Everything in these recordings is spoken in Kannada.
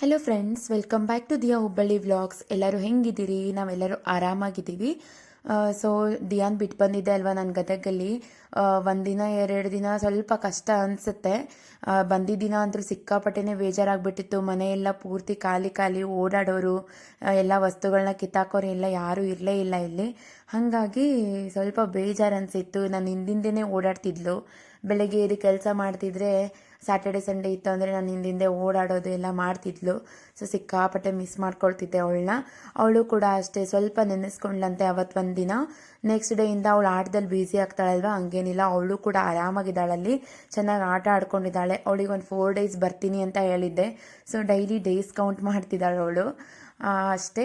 Hello friends welcome back to Diya Hubballi vlogs ಎಲ್ಲರೂ ಹೆಂಗಿದ್ದೀರಿ? ನಾವೆಲ್ಲರೂ ಆರಾಮಾಗಿದ್ದೀವಿ. ಸೊ ದಿಯಾನ್ ಬಿಟ್ಟು ಬಂದಿದ್ದೆ ಅಲ್ವಾ ನನ್ನ ಗದಗಲ್ಲಿ? ಒಂದಿನ, ಎರಡು ದಿನ ಸ್ವಲ್ಪ ಕಷ್ಟ ಅನಿಸುತ್ತೆ. ಬಂದಿದ್ದಿನ ಅಂತೂ ಸಿಕ್ಕಾಪಟ್ಟೆನೇ ಬೇಜಾರಾಗ್ಬಿಟ್ಟಿತ್ತು. ಮನೆಯೆಲ್ಲ ಪೂರ್ತಿ ಖಾಲಿ ಖಾಲಿ ಓಡಾಡೋರು ಎಲ್ಲ ವಸ್ತುಗಳನ್ನ ಕಿತ್ತಾಕೋರು ಎಲ್ಲ ಯಾರೂ ಇರಲೇ ಇಲ್ಲ ಇಲ್ಲಿ. ಹಾಗಾಗಿ ಸ್ವಲ್ಪ ಬೇಜಾರು ಅನಿಸಿತ್ತು. ನಾನು ಹಿಂದಿಂದನೇ ಓಡಾಡ್ತಿದ್ಲು. ಬೆಳಗ್ಗೆ ಇದು ಕೆಲಸ ಮಾಡ್ತಿದ್ರೆ ಸ್ಯಾಟರ್ಡೆ ಸಂಡೇ ಇತ್ತು ಅಂದರೆ ನಾನು ಹಿಂದಿಂದೆ ಓಡಾಡೋದು ಎಲ್ಲ ಮಾಡ್ತಿದ್ಲು. ಸೊ ಸಿಕ್ಕಾಪಟ್ಟೆ ಮಿಸ್ ಮಾಡ್ಕೊಳ್ತಿದ್ದೆ ಅವಳನ್ನ. ಅವಳು ಕೂಡ ಅಷ್ಟೇ ಸ್ವಲ್ಪ ನೆನೆಸ್ಕೊಂಡ್ಲಂತೆ ಅವತ್ತು ದಿನ ನೆಕ್ಸ್ಟ್ ಡೇಯಿಂದ ಅವಳು ಆಟದಲ್ಲಿ ಬ್ಯುಸಿ ಆಗ್ತಾಳಲ್ವ? ಹಂಗೇನಿಲ್ಲ. ಅವಳು ಕೂಡ ಆರಾಮಾಗಿದ್ದಾಳಲ್ಲಿ ಚೆನ್ನಾಗಿ ಆಟ ಆಡ್ಕೊಂಡಿದ್ದಾಳೆ. ಅವಳಿಗೆ ಒಂದು ಫೋರ್ ಡೇಸ್ ಬರ್ತೀನಿ ಅಂತ ಹೇಳಿದ್ದೆ. ಸೊ ಡೈಲಿ ಡೇಸ್ ಕೌಂಟ್ ಮಾಡ್ತಿದ್ದಾಳೆ ಅವಳು. ಅಷ್ಟೇ.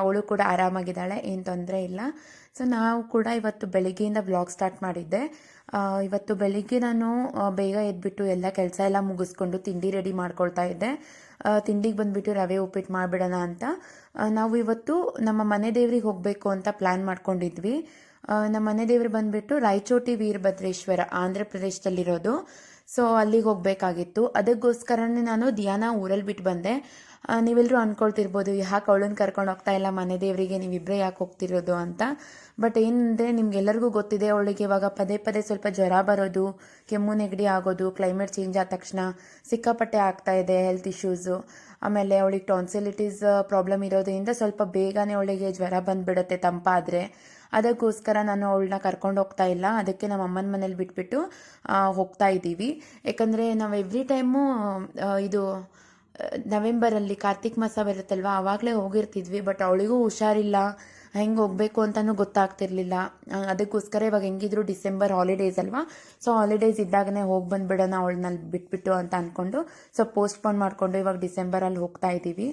ಅವಳು ಕೂಡ ಆರಾಮಾಗಿದ್ದಾಳೆ. ಏನು ತೊಂದರೆ ಇಲ್ಲ. ಸೊ ನಾವು ಕೂಡ ಇವತ್ತು ಬೆಳಿಗ್ಗೆಯಿಂದ ವ್ಲಾಗ್ ಸ್ಟಾರ್ಟ್ ಮಾಡಿದ್ದೆ. ಇವತ್ತು ಬೆಳಿಗ್ಗೆ ನಾನು ಬೇಗ ಎದ್ಬಿಟ್ಟು ಎಲ್ಲ ಕೆಲಸ ಎಲ್ಲ ಮುಗಿಸ್ಕೊಂಡು ತಿಂಡಿ ರೆಡಿ ಮಾಡ್ಕೊಳ್ತಾ ಇದ್ದೆ. ತಿಂಡಿಗೆ ಬಂದುಬಿಟ್ಟು ರವೆ ಉಪ್ಪಿಟ್ಟು ಮಾಡಿಬಿಡೋಣ ಅಂತ. ನಾವು ಇವತ್ತು ನಮ್ಮ ಮನೆ ದೇವ್ರಿಗೆ ಹೋಗಬೇಕು ಅಂತ ಪ್ಲ್ಯಾನ್ ಮಾಡ್ಕೊಂಡಿದ್ವಿ. ನಮ್ಮ ಮನೆ ದೇವ್ರು ಬಂದುಬಿಟ್ಟು ರಾಯಚೋಟಿ ವೀರಭದ್ರೇಶ್ವರ ಆಂಧ್ರ ಪ್ರದೇಶದಲ್ಲಿರೋದು. ಸೊ ಅಲ್ಲಿಗೆ ಹೋಗಬೇಕಾಗಿತ್ತು. ಅದಕ್ಕೋಸ್ಕರನೇ ನಾನು ಧ್ಯಾನ ಊರಲ್ಲಿ ಬಿಟ್ಟು ಬಂದೆ. ನೀವೆಲ್ಲರೂ ಅಂದ್ಕೊಳ್ತಿರ್ಬೋದು ಯಾಕೆ ಅವಳನ್ನ ಕರ್ಕೊಂಡು ಹೋಗ್ತಾ ಇಲ್ಲ? ಮನೆ ದೇವರಿಗೆ ನೀವಿಬ್ಬರೇ ಯಾಕೆ ಹೋಗ್ತಿರೋದು? ಅಂತ. ಬಟ್ ಏನಂದರೆ ನಿಮ್ಗೆಲ್ಲರಿಗೂ ಗೊತ್ತಿದೆ, ಅವಳಿಗೆ ಇವಾಗ ಪದೇ ಪದೇ ಸ್ವಲ್ಪ ಜ್ವರ ಬರೋದು, ಕೆಮ್ಮು, ನೆಗಡಿ ಆಗೋದು ಕ್ಲೈಮೇಟ್ ಚೇಂಜ್ ಆದ ತಕ್ಷಣ ಸಿಕ್ಕಾಪಟ್ಟೆ ಆಗ್ತಾ ಇದೆ ಹೆಲ್ತ್ ಇಶ್ಯೂಸು ಆಮೇಲೆ ಅವಳಿಗೆ ಟಾನ್ಸಿಲಿಟೀಸ್ ಪ್ರಾಬ್ಲಮ್ ಇರೋದ್ರಿಂದ ಸ್ವಲ್ಪ ಬೇಗನೆ ಅವಳಿಗೆ ಜ್ವರ ಬಂದುಬಿಡುತ್ತೆ ತಂಪಾದರೆ. ಅದಕ್ಕೋಸ್ಕರ ನಾನು ಅವಳನ್ನ ಕರ್ಕೊಂಡು ಹೋಗ್ತಾ ಇಲ್ಲ. ಅದಕ್ಕೆ ನಮ್ಮ ಅಮ್ಮನ ಮನೇಲಿ ಬಿಟ್ಬಿಟ್ಟು ಹೋಗ್ತಾ ಇದ್ದೀವಿ. ಯಾಕಂದರೆ ನಾವು ಎವ್ರಿ ಟೈಮು ಇದು ನವೆಂಬರಲ್ಲಿ ಕಾರ್ತಿಕ್ ಮಾಸ ಬರುತ್ತಲ್ವ? ಆವಾಗಲೇ ಹೋಗಿರ್ತಿದ್ವಿ ಬಟ್ ಅವಳಿಗೂ ಹುಷಾರಿಲ್ಲ. ಹೆಂಗೆ ಹೋಗಬೇಕು ಅಂತಲೂ ಗೊತ್ತಾಗ್ತಿರ್ಲಿಲ್ಲ. ಅದಕ್ಕೋಸ್ಕರ ಇವಾಗ ಹೆಂಗಿದ್ರು ಡಿಸೆಂಬರ್ ಹಾಲಿಡೇಸ್ ಅಲ್ವಾ? ಸೊ ಹಾಲಿಡೇಸ್ ಇದ್ದಾಗನೇ ಹೋಗಿ ಬಂದುಬಿಡೋಣ ಅವಳನ್ನ ಬಿಟ್ಬಿಟ್ಟು ಅಂತ ಅಂದ್ಕೊಂಡು ಸೊ ಪೋಸ್ಟ್ಪೋನ್ ಮಾಡಿಕೊಂಡು ಇವಾಗ ಡಿಸೆಂಬರಲ್ಲಿ ಹೋಗ್ತಾ ಇದ್ದೀವಿ.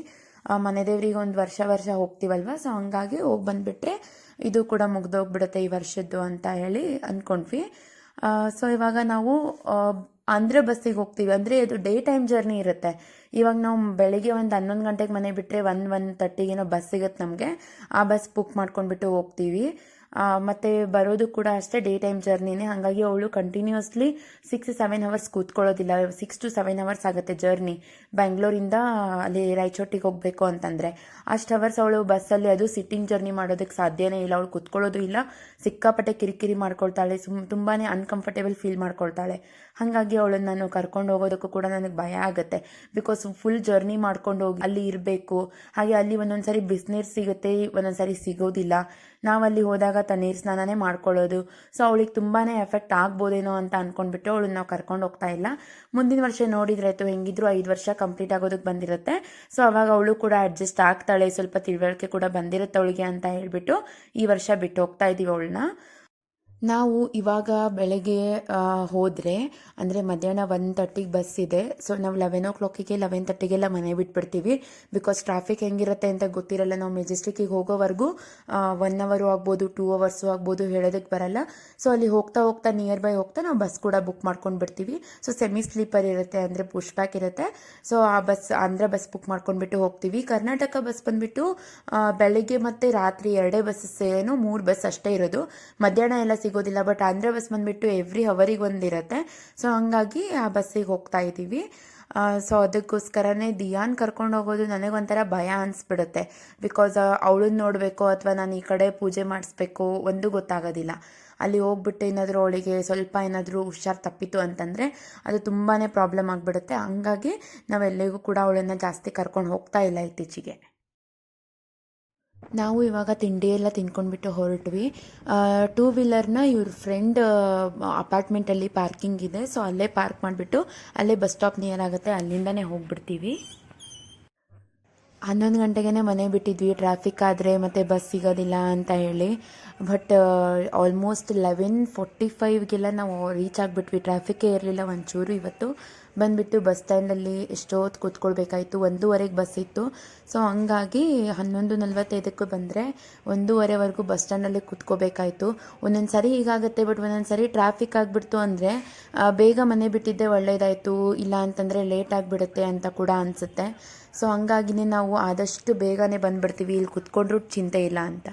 ಆ, ಮನೆ ದೇವ್ರಿಗೆ ಒಂದು ವರ್ಷ ವರ್ಷ ಹೋಗ್ತೀವಲ್ವ? ಸೊ ಹಂಗಾಗಿ ಹೋಗಿ ಬಂದುಬಿಟ್ರೆ ಇದು ಕೂಡ ಮುಗ್ದೋಗ್ಬಿಡುತ್ತೆ ಈ ವರ್ಷದ್ದು ಅಂತ ಹೇಳಿ ಅಂದ್ಕೊಂಡ್ವಿ ಸೊ ಇವಾಗ ನಾವು ಆಂಧ್ರ ಬಸ್ಸಿಗೆ ಹೋಗ್ತೀವಿ. ಅಂದರೆ ಅದು ಡೇ ಟೈಮ್ ಜರ್ನಿ ಇರುತ್ತೆ. ಇವಾಗ ನಾವು ಬೆಳಿಗ್ಗೆ ಒಂದು ಹನ್ನೊಂದು ಗಂಟೆಗೆ ಮನೆ ಬಿಟ್ಟರೆ ಒನ್ ಒನ್ ತರ್ಟಿಗೇನೋ ಬಸ್ ಸಿಗುತ್ತೆ ನಮಗೆ. ಆ ಬಸ್ ಬುಕ್ ಮಾಡ್ಕೊಂಡ್ಬಿಟ್ಟು ಹೋಗ್ತೀವಿ. ಮತ್ತೆ ಬರೋದು ಕೂಡ ಅಷ್ಟೇ ಡೇ ಟೈಮ್ ಜರ್ನಿನೇ ಹಾಗಾಗಿ ಅವಳು ಕಂಟಿನ್ಯೂಸ್ಲಿ ಸಿಕ್ಸ್ ಸೆವೆನ್ ಅವರ್ಸ್ ಕೂತ್ಕೊಳ್ಳೋದಿಲ್ಲ. ಸಿಕ್ಸ್ ಟು ಸೆವೆನ್ ಅವರ್ಸ್ ಆಗುತ್ತೆ ಜರ್ನಿ ಬೆಂಗಳೂರಿಂದ ಅಲ್ಲಿ ರಾಯಚೋಟಿಗೆ ಹೋಗಬೇಕು ಅಂತಂದರೆ. ಅಷ್ಟು ಅವರ್ಸ್ ಅವಳು ಬಸ್ಸಲ್ಲಿ ಅದು ಸಿಟ್ಟಿಂಗ್ ಜರ್ನಿ ಮಾಡೋದಕ್ಕೆ ಸಾಧ್ಯನೇ ಇಲ್ಲ. ಅವಳು ಕೂತ್ಕೊಳ್ಳೋದು ಇಲ್ಲ. ಸಿಕ್ಕಾಪಟ್ಟೆ ಕಿರಿಕಿರಿ ಮಾಡ್ಕೊಳ್ತಾಳೆ. ಸುಮ್ ತುಂಬಾ ಅನ್ಕಂಫರ್ಟೇಬಲ್ ಫೀಲ್ ಮಾಡ್ಕೊಳ್ತಾಳೆ. ಹಾಗಾಗಿ ಅವಳನ್ನು ನಾನು ಕರ್ಕೊಂಡು ಹೋಗೋದಕ್ಕೂ ಕೂಡ ನನಗೆ ಭಯ ಆಗುತ್ತೆ. ಬಿಕಾಸ್ ಫುಲ್ ಜರ್ನಿ ಮಾಡ್ಕೊಂಡು ಹೋಗಿ ಅಲ್ಲಿ ಇರಬೇಕು. ಹಾಗೆ ಅಲ್ಲಿ ಒಂದೊಂದು ಸಾರಿ ಸಿಗುತ್ತೆ ಒಂದೊಂದು ಸಾರಿ ಸಿಗೋದಿಲ್ಲ. ನಾವಲ್ಲಿ ಹೋದಾಗ ತಣ್ಣೀರು ಸ್ನಾನನೇ ಮಾಡ್ಕೊಳ್ಳೋದು. ಸೊ ಅವಳಿಗೆ ತುಂಬಾ ಎಫೆಕ್ಟ್ ಆಗ್ಬೋದೇನೋ ಅಂತ ಅಂದ್ಕೊಂಡ್ಬಿಟ್ಟು ಅವಳನ್ನ ನಾವು ಕರ್ಕೊಂಡು ಹೋಗ್ತಾ ಇಲ್ಲ. ಮುಂದಿನ ವರ್ಷ ನೋಡಿದ್ರಾಯ್ತು ಹೆಂಗಿದ್ರು ಐದು ವರ್ಷ ಕಂಪ್ಲೀಟ್ ಆಗೋದಕ್ಕೆ ಬಂದಿರುತ್ತೆ. ಸೊ ಅವಾಗ ಅವಳು ಕೂಡ ಅಡ್ಜಸ್ಟ್ ಆಗ್ತಾಳೆ. ಸ್ವಲ್ಪ ತಿಳುವಳಿಕೆ ಕೂಡ ಬಂದಿರುತ್ತೆ ಅವಳಿಗೆ ಅಂತ ಹೇಳ್ಬಿಟ್ಟು ಈ ವರ್ಷ ಬಿಟ್ಟು ಹೋಗ್ತಾ ಇದ್ದೀವಿ ಅವಳನ್ನ. ನಾವು ಇವಾಗ ಬೆಳಗ್ಗೆ ಹೋದರೆ, ಅಂದರೆ ಮಧ್ಯಾಹ್ನ ಒನ್ ತರ್ಟಿಗೆ ಬಸ್ ಇದೆ. ಸೊ ನಾವು ಲೆವೆನ್ ಓ ಕ್ಲಾಕಿಗೆ ಲೆವೆನ್ ತರ್ಟಿಗೆಲ್ಲ ಮನೆ ಬಿಟ್ಬಿಡ್ತೀವಿ. ಬಿಕಾಸ್ ಟ್ರಾಫಿಕ್ ಹೆಂಗಿರುತ್ತೆ ಅಂತ ಗೊತ್ತಿರಲ್ಲ. ನಾವು ಮೆಜೆಸ್ಟಿಕ್ಕಿಗೆ ಹೋಗೋವರೆಗೂ ಒನ್ ಅವರು ಆಗ್ಬೋದು ಟೂ ಅವರ್ಸು ಆಗ್ಬೋದು ಹೇಳೋದಕ್ಕೆ ಬರಲ್ಲ. ಸೊ ಅಲ್ಲಿ ಹೋಗ್ತಾ ಹೋಗ್ತಾ ನಿಯರ್ ಬೈ ಹೋಗ್ತಾ ನಾವು ಬಸ್ ಕೂಡ ಬುಕ್ ಮಾಡ್ಕೊಂಡು ಬಿಡ್ತೀವಿ. ಸೊ ಸೆಮಿ ಸ್ಲೀಪರ್ ಇರುತ್ತೆ, ಅಂದರೆ ಪುಷ್ ಬ್ಯಾಕ್ ಇರುತ್ತೆ. ಸೊ ಆ ಬಸ್ ಆಂಧ್ರ ಬಸ್ ಬುಕ್ ಮಾಡ್ಕೊಂಡ್ಬಿಟ್ಟು ಹೋಗ್ತೀವಿ. ಕರ್ನಾಟಕ ಬಸ್ ಬಂದ್ಬಿಟ್ಟು ಬೆಳಗ್ಗೆ ಮತ್ತು ರಾತ್ರಿ ಎರಡೇ ಬಸ್ಸಸ್ ಏನು, ಮೂರು ಬಸ್ ಅಷ್ಟೇ ಇರೋದು. ಮಧ್ಯಾಹ್ನ ಎಲ್ಲ ಸಿಗೋದಿಲ್ಲ. ಬಟ್ ಆಂಧ್ರ ಬಸ್ ಬಂದ್ಬಿಟ್ಟು ಎವ್ರಿ ಅವರಿಗೆ ಒಂದಿರುತ್ತೆ. ಸೊ ಹಂಗಾಗಿ ಆ ಬಸ್ಸಿಗೆ ಹೋಗ್ತಾ ಇದ್ದೀವಿ. ಸೊ ಅದಕ್ಕೋಸ್ಕರನೇ ದಿಯಾನ್ ಕರ್ಕೊಂಡು ಹೋಗೋದು ನನಗೊಂಥರ ಭಯ ಅನಿಸ್ಬಿಡುತ್ತೆ. ಬಿಕಾಸ್ ಅವಳನ್ನ ನೋಡಬೇಕು ಅಥವಾ ನಾನು ಈ ಕಡೆ ಪೂಜೆ ಮಾಡಿಸ್ಬೇಕು ಒಂದು ಗೊತ್ತಾಗೋದಿಲ್ಲ. ಅಲ್ಲಿ ಹೋಗ್ಬಿಟ್ಟು ಏನಾದರೂ ಅವಳಿಗೆ ಸ್ವಲ್ಪ ಏನಾದರೂ ಹುಷಾರು ತಪ್ಪಿತು ಅಂತಂದರೆ ಅದು ತುಂಬಾ ಪ್ರಾಬ್ಲಮ್ ಆಗಿಬಿಡುತ್ತೆ. ಹಂಗಾಗಿ ನಾವೆಲ್ಲಿಗೂ ಕೂಡ ಅವಳನ್ನು ಜಾಸ್ತಿ ಕರ್ಕೊಂಡು ಹೋಗ್ತಾ ಇಲ್ಲ ಇತ್ತೀಚೆಗೆ. ನಾವು ಇವಾಗ ತಿಂಡಿ ಎಲ್ಲ ತಿನ್ಕೊಂಡ್ಬಿಟ್ಟು ಹೊರಟ್ವಿ. ಟೂ ವೀಲರ್ನ ಇವ್ರ ಫ್ರೆಂಡ್ ಅಪಾರ್ಟ್ಮೆಂಟಲ್ಲಿ ಪಾರ್ಕಿಂಗ್ ಇದೆ. ಸೊ ಅಲ್ಲೇ ಪಾರ್ಕ್ ಮಾಡಿಬಿಟ್ಟು ಅಲ್ಲೇ ಬಸ್ ಸ್ಟಾಪ್ ನಿಯರ್ ಆಗುತ್ತೆ. ಅಲ್ಲಿಂದನೇ ಹೋಗ್ಬಿಡ್ತೀವಿ. ಹನ್ನೊಂದು ಗಂಟೆಗೆ ಮನೆ ಬಿಟ್ಟಿದ್ವಿ. ಟ್ರಾಫಿಕ್ ಆದರೆ ಮತ್ತು ಬಸ್ ಸಿಗೋದಿಲ್ಲ ಅಂತ ಹೇಳಿ. ಬಟ್ ಆಲ್ಮೋಸ್ಟ್ ಲೆವೆನ್ ಫೋರ್ಟಿ ಫೈವ್ಗೆಲ್ಲ ನಾವು ರೀಚ್ ಆಗಿಬಿಟ್ವಿ. ಟ್ರಾಫಿಕ್ಕೇ ಇರಲಿಲ್ಲ ಒಂಚೂರು ಇವತ್ತು. ಬಂದುಬಿಟ್ಟು ಬಸ್ ಸ್ಟ್ಯಾಂಡಲ್ಲಿ ಎಷ್ಟೊತ್ತು ಕೂತ್ಕೊಳ್ಬೇಕಾಯಿತು. ಒಂದೂವರೆಗೆ ಬಸ್ ಇತ್ತು. ಸೊ ಹಂಗಾಗಿ ಹನ್ನೊಂದು ನಲ್ವತ್ತೈದಕ್ಕೂ ಬಂದರೆ ಒಂದೂವರೆವರೆಗೂ ಬಸ್ ಸ್ಟ್ಯಾಂಡಲ್ಲಿ ಕೂತ್ಕೋಬೇಕಾಯಿತು ಒಂದೊಂದು ಸರಿ ಹೀಗಾಗುತ್ತೆ ಬಟ್ ಒಂದೊಂದು ಸರಿ ಟ್ರಾಫಿಕ್ ಆಗಿಬಿಡ್ತು ಅಂದರೆ ಬೇಗ ಮನೆ ಬಿಟ್ಟಿದ್ದೆ ಒಳ್ಳೆಯದಾಯಿತು ಇಲ್ಲ ಅಂತಂದರೆ ಲೇಟ್ ಆಗಿಬಿಡುತ್ತೆ ಅಂತ ಕೂಡ ಅನಿಸುತ್ತೆ. ಸೊ ಹಂಗಾಗಿನೇ ನಾವು ಆದಷ್ಟು ಬೇಗನೆ ಬಂದುಬಿಡ್ತೀವಿ. ಇಲ್ಲಿ ಕೂತ್ಕೊಂಡ್ರೂ ಚಿಂತೆ ಇಲ್ಲ ಅಂತ.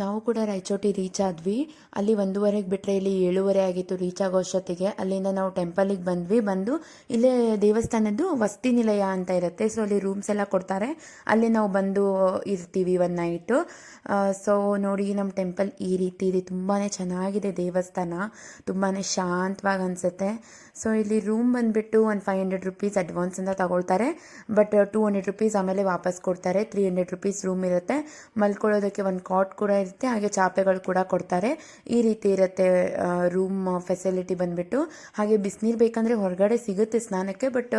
ನಾವು ಕೂಡ ರಾಯಚೋಟಿ ರೀಚ್ ಆದ್ವಿ. ಅಲ್ಲಿ ಒಂದೂವರೆಗೆ ಬಿಟ್ಟರೆ ಇಲ್ಲಿ ಏಳುವರೆ ಆಗಿತ್ತು ರೀಚ್ ಆಗೋ ಅಷ್ಟೊತ್ತಿಗೆ. ಅಲ್ಲಿಂದ ನಾವು ಟೆಂಪಲಿಗೆ ಬಂದ್ವಿ. ಬಂದು ಇಲ್ಲೇ ದೇವಸ್ಥಾನದ್ದು ವಸತಿ ನಿಲಯ ಅಂತ ಇರುತ್ತೆ. ಸೊ ಅಲ್ಲಿ ರೂಮ್ಸ್ ಎಲ್ಲ ಕೊಡ್ತಾರೆ. ಅಲ್ಲಿ ನಾವು ಬಂದು ಇರ್ತೀವಿ ಒನ್ ನೈಟು ಸೊ ನೋಡಿ ನಮ್ಮ ಟೆಂಪಲ್ ಈ ರೀತಿ ಇದೆ. ತುಂಬಾ ಚೆನ್ನಾಗಿದೆ ದೇವಸ್ಥಾನ. ತುಂಬಾ ಶಾಂತವಾಗಿ ಅನಿಸುತ್ತೆ. ಸೊ ಇಲ್ಲಿ ರೂಮ್ ಬಂದುಬಿಟ್ಟು ಒಂದು ಫೈವ್ ಹಂಡ್ರೆಡ್ ರುಪೀಸ್ ಅಡ್ವಾನ್ಸ್ ಅಂತ ತಗೊಳ್ತಾರೆ. ಬಟ್ ಟೂ ಹಂಡ್ರೆಡ್ ರುಪೀಸ್ ಆಮೇಲೆ ವಾಪಸ್ ಕೊಡ್ತಾರೆ. ತ್ರೀ ಹಂಡ್ರೆಡ್ ರುಪೀಸ್ ರೂಮ್ ಇರುತ್ತೆ. ಮಲ್ಕೊಳ್ಳೋದಕ್ಕೆ ಒಂದು ಕಾಟ್ ಕೂಡ ಇರುತ್ತೆ, ಹಾಗೆ ಚಾಪೆಗಳು ಕೂಡ ಕೊಡ್ತಾರೆ. ಈ ರೀತಿ ಇರುತ್ತೆ ರೂಮ್ ಫೆಸಿಲಿಟಿ ಬಂದುಬಿಟ್ಟು. ಹಾಗೆ ಬಿಸಿನೀರು ಬೇಕಂದರೆ ಹೊರಗಡೆ ಸಿಗುತ್ತೆ ಸ್ನಾನಕ್ಕೆ ಬಟ್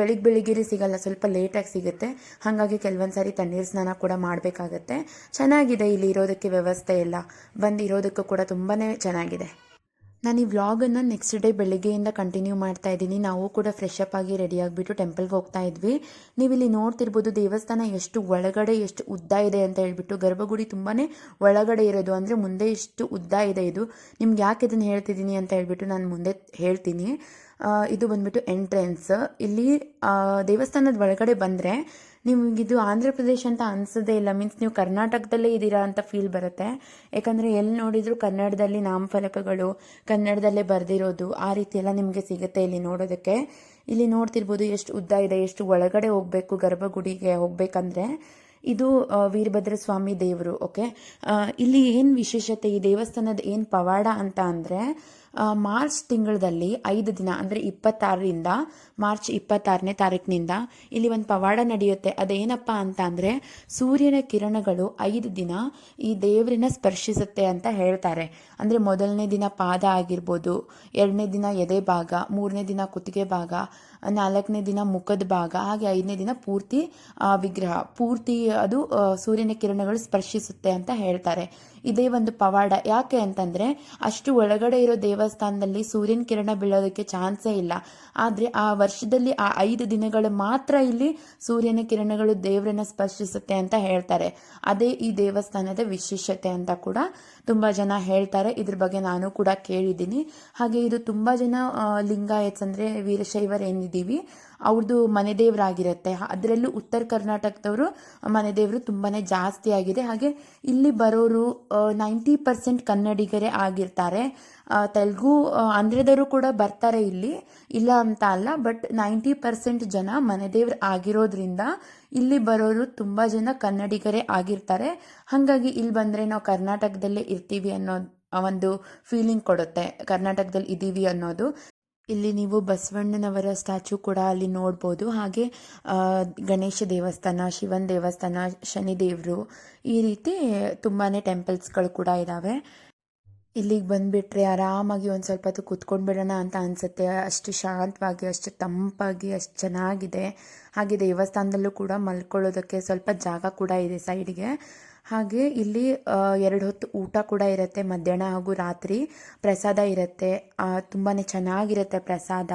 ಬೆಳಿಗ್ಗೆ ಬೆಳಿಗ್ಗೆ ಸಿಗಲ್ಲ, ಸ್ವಲ್ಪ ಲೇಟಾಗಿ ಸಿಗುತ್ತೆ. ಹಾಗಾಗಿ ಕೆಲವೊಂದು ಸಾರಿ ತಣ್ಣೀರು ಸ್ನಾನ ಕೂಡ ಮಾಡಬೇಕಾಗತ್ತೆ. ಚೆನ್ನಾಗಿದೆ, ಇಲ್ಲಿ ಇರೋದಕ್ಕೆ ವ್ಯವಸ್ಥೆ ಎಲ್ಲ. ಬಂದು ಇರೋದಕ್ಕೂ ಕೂಡ ತುಂಬಾ ಚೆನ್ನಾಗಿದೆ. ನಾನು ಈ ವ್ಲಾಗನ್ನು ನೆಕ್ಸ್ಟ್ ಡೇ ಬೆಳಿಗ್ಗೆಯಿಂದ ಕಂಟಿನ್ಯೂ ಮಾಡ್ತಾ ಇದ್ದೀನಿ. ನಾವು ಕೂಡ ಫ್ರೆಶ್ ಅಪ್ ಆಗಿ ರೆಡಿ ಆಗಿಬಿಟ್ಟು ಟೆಂಪಲ್ಗೆ ಹೋಗ್ತಾ ಇದ್ವಿ. ನೀವು ಇಲ್ಲಿ ನೋಡ್ತಿರ್ಬೋದು ದೇವಸ್ಥಾನ ಎಷ್ಟು ಒಳಗಡೆ, ಎಷ್ಟು ಉದ್ದ ಇದೆ ಅಂತ ಹೇಳ್ಬಿಟ್ಟು ಗರ್ಭಗುಡಿ ತುಂಬಾ ಒಳಗಡೆ ಇರೋದು. ಅಂದರೆ ಮುಂದೆ ಎಷ್ಟು ಉದ್ದ ಇದೆ ಇದು. ನಿಮ್ಗೆ ಯಾಕೆ ಇದನ್ನು ಹೇಳ್ತಿದ್ದೀನಿ ಅಂತ ಹೇಳಿಬಿಟ್ಟು ನಾನು ಮುಂದೆ ಹೇಳ್ತೀನಿ. ಇದು ಬಂದ್ಬಿಟ್ಟು ಎಂಟ್ರೆನ್ಸ್ ಇಲ್ಲಿ ದೇವಸ್ಥಾನದ ಒಳಗಡೆ ಬಂದರೆ ನಿಮಗಿದು ಆಂಧ್ರ ಪ್ರದೇಶ ಅಂತ ಅನಿಸೋದೇ ಇಲ್ಲ. ಮೀನ್ಸ್ ನೀವು ಕರ್ನಾಟಕದಲ್ಲೇ ಇದ್ದೀರಾ ಅಂತ ಫೀಲ್ ಬರುತ್ತೆ. ಯಾಕಂದರೆ ಎಲ್ಲಿ ನೋಡಿದರೂ ಕನ್ನಡದಲ್ಲಿ ನಾಮಫಲಕಗಳು, ಕನ್ನಡದಲ್ಲೇ ಬರೆದಿರೋದು ಆ ರೀತಿ ಎಲ್ಲ ನಿಮಗೆ ಸಿಗುತ್ತೆ ಇಲ್ಲಿ ನೋಡೋದಕ್ಕೆ. ಇಲ್ಲಿ ನೋಡ್ತಿರ್ಬೋದು ಎಷ್ಟು ಉದ್ದ ಇದೆ, ಎಷ್ಟು ಒಳಗಡೆ ಹೋಗಬೇಕು, ಗರ್ಭಗುಡಿಗೆ ಹೋಗಬೇಕಂದ್ರೆ ಇದು ವೀರಭದ್ರ ಸ್ವಾಮಿ ದೇವರು ಓಕೆ ಇಲ್ಲಿ ಏನು ವಿಶೇಷತೆ? ಈ ದೇವಸ್ಥಾನದ ಏನು ಪವಾಡ ಅಂತ ಅಂದರೆ ಮಾರ್ಚ್ ತಿಂಗಳಲ್ಲಿ ಐದು ದಿನ, ಅಂದರೆ ಇಪ್ಪತ್ತಾರರಿಂದ ಮಾರ್ಚ್ ಇಪ್ಪತ್ತಾರನೇ ತಾರೀಕಿನಿಂದ ಇಲ್ಲಿ ಒಂದು ಪವಾಡ ನಡೆಯುತ್ತೆ. ಅದೇನಪ್ಪ ಅಂತ ಅಂದರೆ ಸೂರ್ಯನ ಕಿರಣಗಳು ಐದು ದಿನ ಈ ದೇವರನ್ನ ಸ್ಪರ್ಶಿಸುತ್ತೆ ಅಂತ ಹೇಳ್ತಾರೆ. ಅಂದರೆ ಮೊದಲನೇ ದಿನ ಪಾದ ಆಗಿರ್ಬೋದು, ಎರಡನೇ ದಿನ ಎದೆ ಭಾಗ, ಮೂರನೇ ದಿನ ಕುತ್ತಿಗೆ ಭಾಗ, ನಾಲ್ಕನೇ ದಿನ ಮುಖದ ಭಾಗ, ಹಾಗೆ ಐದನೇ ದಿನ ಪೂರ್ತಿ ವಿಗ್ರಹ, ಪೂರ್ತಿ ಅದು ಸೂರ್ಯನ ಕಿರಣಗಳು ಸ್ಪರ್ಶಿಸುತ್ತೆ ಅಂತ ಹೇಳ್ತಾರೆ. ಇದೇ ಒಂದು ಪವಾಡ. ಯಾಕೆ ಅಂತಂದರೆ ಅಷ್ಟು ಒಳಗಡೆ ಇರೋ ದೇವಸ್ಥಾನದಲ್ಲಿ ಸೂರ್ಯನ ಕಿರಣ ಬೀಳೋದಕ್ಕೆ ಚಾನ್ಸೇ ಇಲ್ಲ. ಆದರೆ ಆ ವರ್ಷದಲ್ಲಿ ಆ ಐದು ದಿನಗಳು ಮಾತ್ರ ಇಲ್ಲಿ ಸೂರ್ಯನ ಕಿರಣಗಳು ದೇವರನ್ನ ಸ್ಪರ್ಶಿಸುತ್ತೆ ಅಂತ ಹೇಳ್ತಾರೆ. ಅದೇ ಈ ದೇವಸ್ಥಾನದ ವಿಶೇಷತೆ ಅಂತ ಕೂಡ ತುಂಬ ಜನ ಹೇಳ್ತಾರೆ. ಇದ್ರ ಬಗ್ಗೆ ನಾನು ಕೂಡ ಕೇಳಿದ್ದೀನಿ. ಹಾಗೆ ಇದು ತುಂಬ ಜನ ಲಿಂಗಾಯತ್ಸ್ ಅಂದರೆ ವೀರಶೈವರೇನಿದ್ದೀವಿ ಅವ್ರದ್ದು ಮನೆ ದೇವರಾಗಿರುತ್ತೆ. ಅದರಲ್ಲೂ ಉತ್ತರ ಕರ್ನಾಟಕದವರು ಮನೆ ದೇವರು ತುಂಬಾ ಜಾಸ್ತಿ ಆಗಿದೆ ಹಾಗೆ ಇಲ್ಲಿ ಬರೋರು ನೈಂಟಿ ಪರ್ಸೆಂಟ್ ಕನ್ನಡಿಗರೇ ಆಗಿರ್ತಾರೆ. ತೆಲುಗು ಆಂಧ್ರದವರು ಕೂಡ ಬರ್ತಾರೆ ಇಲ್ಲಿ. ಇಲ್ಲ ಅಂತ ಅಲ್ಲ ಬಟ್ ನೈಂಟಿ ಪರ್ಸೆಂಟ್ ಜನ ಮನೆದೇವ್ರು ಆಗಿರೋದ್ರಿಂದ ಇಲ್ಲಿ ಬರೋರು ತುಂಬ ಜನ ಕನ್ನಡಿಗರೇ ಆಗಿರ್ತಾರೆ. ಹಾಗಾಗಿ ಇಲ್ಲಿ ಬಂದರೆ ನಾವು ಕರ್ನಾಟಕದಲ್ಲೇ ಇರ್ತೀವಿ ಅನ್ನೋ ಒಂದು ಫೀಲಿಂಗ್ ಕೊಡುತ್ತೆ. ಕರ್ನಾಟಕದಲ್ಲಿ ಇದ್ದೀವಿ ಅನ್ನೋದು. ಇಲ್ಲಿ ನೀವು ಬಸವಣ್ಣನವರ ಸ್ಟ್ಯಾಚು ಕೂಡ ಅಲ್ಲಿ ನೋಡ್ಬೋದು. ಹಾಗೆ ಗಣೇಶ ದೇವಸ್ಥಾನ, ಶಿವನ ದೇವಸ್ಥಾನ, ಶನಿದೇವರು ಈ ರೀತಿ ತುಂಬಾ ಟೆಂಪಲ್ಸ್ಗಳು ಕೂಡ ಇದ್ದಾವೆ ಇಲ್ಲಿಗೆ ಬಂದುಬಿಟ್ರೆ ಆರಾಮಾಗಿ ಒಂದು ಸ್ವಲ್ಪ ಹೊತ್ತು ಕೂತ್ಕೊಂಡು ಬಿಡೋಣ ಅಂತ ಅನಿಸುತ್ತೆ. ಅಷ್ಟು ಶಾಂತವಾಗಿ, ಅಷ್ಟು ತಂಪಾಗಿ, ಅಷ್ಟು ಚೆನ್ನಾಗಿದೆ. ಹಾಗೆ ದೇವಸ್ಥಾನದಲ್ಲೂ ಕೂಡ ಮಲ್ಕೊಳ್ಳೋದಕ್ಕೆ ಸ್ವಲ್ಪ ಜಾಗ ಕೂಡ ಇದೆ ಸೈಡ್ಗೆ. ಹಾಗೆ ಇಲ್ಲಿ ಎರಡು ಹೊತ್ತು ಊಟ ಕೂಡ ಇರುತ್ತೆ, ಮಧ್ಯಾಹ್ನ ಹಾಗೂ ರಾತ್ರಿ ಪ್ರಸಾದ ಇರುತ್ತೆ. ತುಂಬಾ ಚೆನ್ನಾಗಿರುತ್ತೆ ಪ್ರಸಾದ.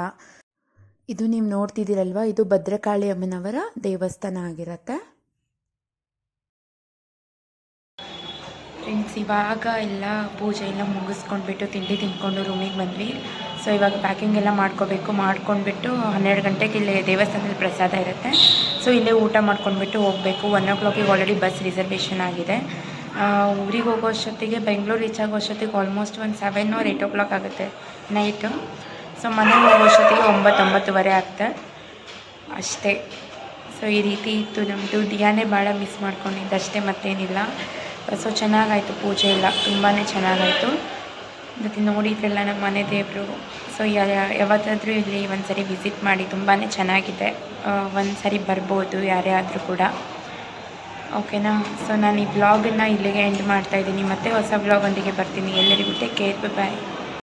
ಇದು ನೀವು ನೋಡ್ತಿದ್ದೀರಲ್ವ, ಇದು ಭದ್ರಕಾಳಿ ಅಮ್ಮನವರ ದೇವಸ್ಥಾನ ಆಗಿರುತ್ತೆ. ಫ್ರೆಂಡ್ಸ್ ಇವಾಗ ಎಲ್ಲ ಪೂಜೆ ಎಲ್ಲ ಮುಗಿಸ್ಕೊಂಡ್ಬಿಟ್ಟು ತಿಂಡಿ ತಿಂದ್ಕೊಂಡು ರೂಮಿಗೆ ಬಂದ್ವಿ. ಸೊ ಇವಾಗ ಪ್ಯಾಕಿಂಗ್ ಎಲ್ಲ ಮಾಡ್ಕೋಬೇಕು, ಮಾಡ್ಕೊಂಡ್ಬಿಟ್ಟು ಹನ್ನೆರಡು ಗಂಟೆಗೆ ಇಲ್ಲಿ ದೇವಸ್ಥಾನದಲ್ಲಿ ಪ್ರಸಾದ ಇರುತ್ತೆ. ಸೊ ಇಲ್ಲೇ ಊಟ ಮಾಡ್ಕೊಂಡ್ಬಿಟ್ಟು ಹೋಗಬೇಕು. ಒನ್ ಓ ಕ್ಲಾಕಿಗೆ ಆಲ್ರೆಡಿ ಬಸ್ ರಿಸರ್ವೇಷನ್ ಆಗಿದೆ. ಊರಿಗೆ ಹೋಗೋ ಅಷ್ಟೊತ್ತಿಗೆ ಬೆಂಗಳೂರು ರೀಚ್ ಆಗೋ ಅಷ್ಟೊತ್ತಿಗೆ ಆಲ್ಮೋಸ್ಟ್ ಒಂದು seven or eight o'clock ಆಗುತ್ತೆ ನೈಟು ಸೊ ಮನೆಗೆ ಹೋಗೋ ಅಷ್ಟೊತ್ತಿಗೆ ಒಂಬತ್ತು, ಒಂಬತ್ತುವರೆ ಆಗುತ್ತೆ ಅಷ್ಟೇ. ಸೊ ಈ ರೀತಿ ಇತ್ತು ನಮ್ಮದು ದಿಯಾನೇ ಭಾಳ ಮಿಸ್ ಮಾಡ್ಕೊಂಡಿದ್ದು ಅಷ್ಟೇ ಮತ್ತೇನಿಲ್ಲ. ಸೊ ಚೆನ್ನಾಗಾಯಿತು, ಪೂಜೆ ಎಲ್ಲ ತುಂಬಾ ಚೆನ್ನಾಗಾಯಿತು. ಮತ್ತು ನೋಡಿದ್ರಲ್ಲ ನಮ್ಮ ಮನೆ ದೇವರು. ಸೊ ಯಾವತ್ತಾದರೂ ಇಲ್ಲಿ ಒಂದು ಸರಿ ವಿಸಿಟ್ ಮಾಡಿ ತುಂಬಾ ಚೆನ್ನಾಗಿದೆ. ಒಂದು ಸರಿ ಬರ್ಬೋದು ಯಾರೇ ಆದರೂ ಕೂಡ ಓಕೆನಾ ಸೊ ನಾನು ಈ ಬ್ಲಾಗನ್ನು ಇಲ್ಲಿಗೆ ಎಂಡ್ ಮಾಡ್ತಾಯಿದ್ದೀನಿ ಮತ್ತೆ ಹೊಸ ಬ್ಲಾಗ್ ಒಂದಿಗೆ ಬರ್ತೀನಿ. ಎಲ್ಲರಿಗೂ ಟೇಕ್ ಕೇರ್ ಬಾಯ್